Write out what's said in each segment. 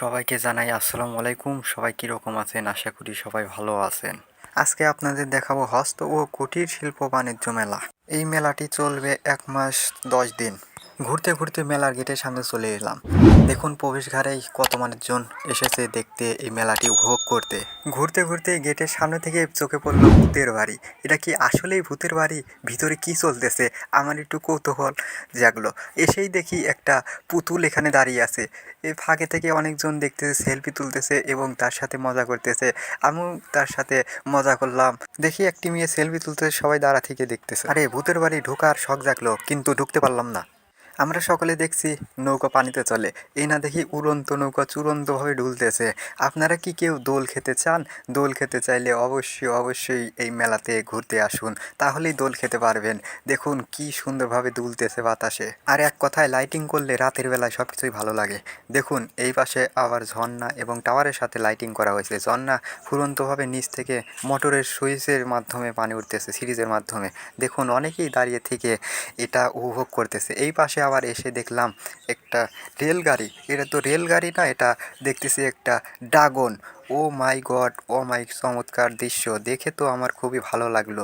সবাইকে জানাই আসসালামু আলাইকুম। সবাই কীরকম আছেন? আশা করি সবাই ভালো আছেন। আজকে আপনাদের দেখাবো হস্ত ও কুটির শিল্প বাণিজ্য মেলা। এই মেলাটি চলবে এক মাস দশ দিন। ঘুরতে ঘুরতে মেলার গেটের সামনে চলে এলাম। দেখুন প্রবেশঘাটেই কত মানুষজন এসেছে দেখতে এই মেলাটি উপভোগ করতে। ঘুরতে ঘুরতে গেটের সামনে থেকে চোখে পড়ল ভূতের বাড়ি। এটা কি আসলেই ভূতের বাড়ি? ভিতরে কি চলতেছে? আমার একটু কৌতূহল জাগলো। এসেই দেখি একটা পুতুল এখানে দাঁড়িয়ে আছে। এই ফাঁকে থেকে অনেকজন দেখতেছে, সেলফি তুলতেছে এবং তার সাথে মজা করতেছে। আমিও তার সাথে মজা করলাম। দেখি একটি মেয়ে সেলফি তুলতেছে, সবাই দাঁড়া থেকে দেখতেছে। আরে, ভূতের বাড়ি ঢোকার শখ জাগলো, কিন্তু ঢুকতে পারলাম না। আমরা সকলে দেখছি নৌকা পানিতে চলে। এই না দেখি উড়ন্ত নৌকা চূড়ন্তভাবে ঢুলতেছে। আপনারা কি কেউ দোল খেতে চান? দোল খেতে চাইলে অবশ্যই অবশ্যই এই মেলাতে ঘুরতে আসুন। তাহলেই দোল খেতে পারবেন। দেখুন কি সুন্দরভাবে দুলতেছে বাতাসে। আর এক কথায় লাইটিং করলে রাতের বেলায় সব কিছুই ভালো লাগে। দেখুন, এই পাশে আবার ঝর্ণা এবং টাওয়ারের সাথে লাইটিং করা হয়েছে। ঝর্ণা ফুরন্তভাবে নিচ থেকে মোটরের সুইচের মাধ্যমে পানি উঠতেছে, সিরিজের মাধ্যমে। দেখুন, অনেকেই দাঁড়িয়ে থেকে এটা উপভোগ করতেছে। এই পাশে আবার এসে দেখলাম একটা রেলগাড়ি। এটা তো রেলগাড়ি না, এটা দেখতেছি একটা ড্রাগন। ও মাই গড, ও মাই চমৎকার দৃশ্য। দেখে তো আমার খুবই ভালো লাগল।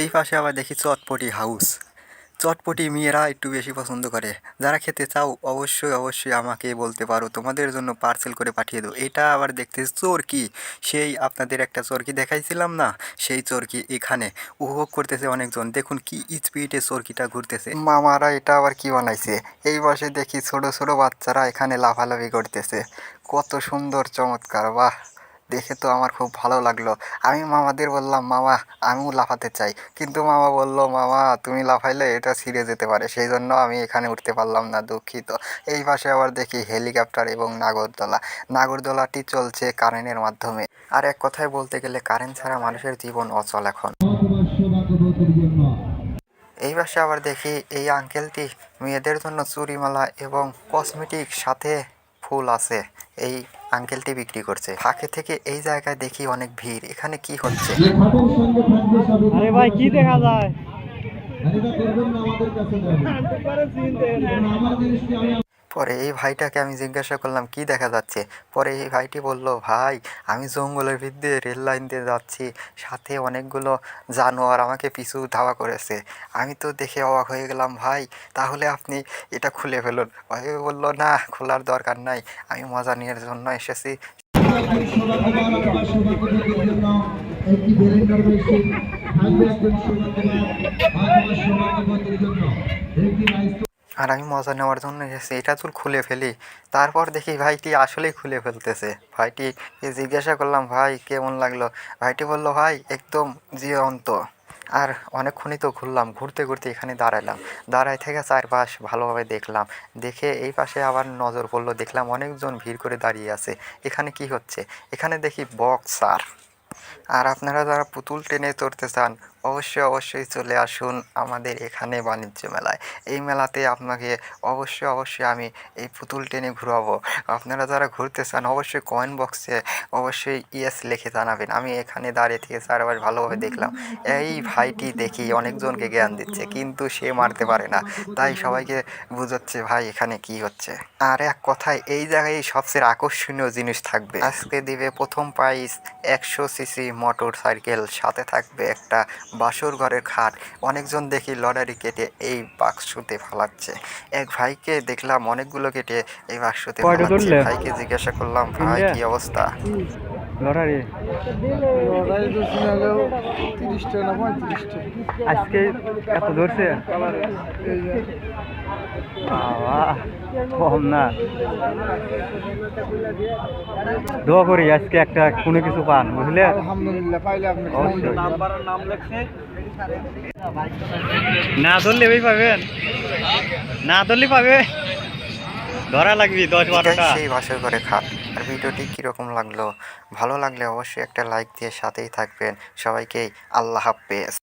এই পাশে আবার দেখি চটপটি হাউস। চটপটি মেয়েরা একটু বেশি পছন্দ করে। যারা খেতে চাও, অবশ্যই অবশ্যই আমাকে বলতে পারো। তোমাদের জন্য পার্সেল করে পাঠিয়ে দেবো। এটা আবার দেখতে চরকি। সেই আপনাদের একটা চরকি দেখাইছিলাম না? সেই চরকি এখানে। উপভোগ করতেছে অনেকজন। দেখুন কি স্পিডে চরকিটা ঘুরতেছে। মামারা এটা আবার কি বানাইছে? এই বসে দেখি ছোট ছোট বাচ্চারা এখানে লাফালাফি করতেছে। কত সুন্দর, চমৎকার, বাহ! দেখে তো আমার খুব ভালো লাগল। আমি মামাদের বললাম, মামা, আমিও লাফাতে চাই। কিন্তু মামা বলল, মামা, তুমি লাফাইলে এটা ছিঁড়ে যেতে পারে। সেই জন্য আমি এখানে উঠতে পারলাম না, দুঃখিত। এই পাশে আবার দেখি হেলিকপ্টার এবং নাগরদোলা। নাগরদোলাটি চলছে কারেন্টের মাধ্যমে। আর এক কথায় বলতে গেলে কারেন্ট ছাড়া মানুষের জীবন অচল এখন। এই পাশে আবার দেখি এই আঙ্কেলটি মেয়েদের জন্য চুরিমালা এবং কসমেটিক সাথে ফুল আছে। এই আঙ্কেলটি বিক্রি করছে। ফাঁকে থেকে এই জায়গায় দেখি অনেক ভিড়। এখানে কি হচ্ছে? আরে ভাই কি দেখা যায়? পরে এই ভাইটাকে আমি জিজ্ঞাসা করলাম, কি দেখা যাচ্ছে? পরে এই ভাইটি বলল, ভাই, আমি জঙ্গলের ভিতরে রেল লাইন দিয়ে যাচ্ছি, সাথে অনেকগুলো জানোয়ার আমাকে পিছু ধাওয়া করেছে। আমি তো দেখে অবাক হয়ে গেলাম, ভাই, তাহলে আপনি এটা খুলে ফেলুন। ভাই বলল, না, খোলার দরকার নাই, আমি মজা নেওয়ার জন্য এসেছি। আর আমি মজা নেওয়ার জন্য এটা চুল খুলে ফেলি। তারপর দেখি ভাইটি আসলেই খুলে ফেলতেছে। ভাইটিকে জিজ্ঞাসা করলাম, ভাই, কেমন লাগল? ভাইটি বলল, ভাই, একদম জীবন্ত। আর অনেকক্ষণই তো ঘুরলাম। ঘুরতে ঘুরতে এখানে দাঁড়ালাম দাঁড়ায় থেকে চারপাশ ভালোভাবে দেখলাম। দেখে এই পাশে আবার নজর পড়ল। দেখলাম অনেকজন ভিড় করে দাঁড়িয়ে আছে। এখানে কি হচ্ছে? এখানে দেখি বক্সার। আর আপনারা যারা পুতুল টেনে চড়তে চান অবশ্যই অবশ্যই চলে আসুন আমাদের এখানে বাণিজ্য মেলায়। এই মেলাতে আপনাকে অবশ্যই অবশ্যই আমি এই পুতুল টেনে ঘুরাবো। আপনারা যারা ঘুরতে চান, অবশ্যই কমেন্ট বক্সে অবশ্যই ইয়েস লিখে জানাবেন। আমি এখানে দাঁড়িয়ে থেকে চারবার ভালোভাবে দেখলাম। এই ভাইটি দেখি অনেকজনকে জ্ঞান দিচ্ছে, কিন্তু সে মারতে পারে না। তাই সবাইকে বুঝাচ্ছে, ভাই, এখানে কি হচ্ছে? আর এক কথায়, এই জায়গায় সবচেয়ে আকর্ষণীয় জিনিস থাকবে। আজকে দিবে প্রথম প্রাইজ একশো সিসি মোটর সাইকেল সাথে থাকবে একটা বাসর ঘরের খাট। অনেকজন দেখি লটারি কেটে এই বাক্সতে ফালাচ্ছে। এক ভাইকে দেখলাম অনেকগুলো কেটে এই বাক্সতে ফালাচ্ছে। ভাইকে জিজ্ঞাসা করলাম ভাই কি অবস্থা? লটারি? তিরিশটা না পঁয়ত্রিশটা। আজকে এত ধরছে? কম না। দোয়া করি আজকে একটা কোনো কিছু পান বুঝলে? আলহামদুলিল্লাহ পাইলে আপনি অবশ্যই। না ধরলে ওই পাবেন? না ধরলে পাবে ধরা লাগবি দশ বারোটা। সেই বাসর করে খান আর ভিডিওটি কীরকম লাগল? ভালো লাগলে অবশ্যই একটা লাইক দিয়ে সাথেই থাকবেন। সবাইকেই আল্লাহ হাফেজ।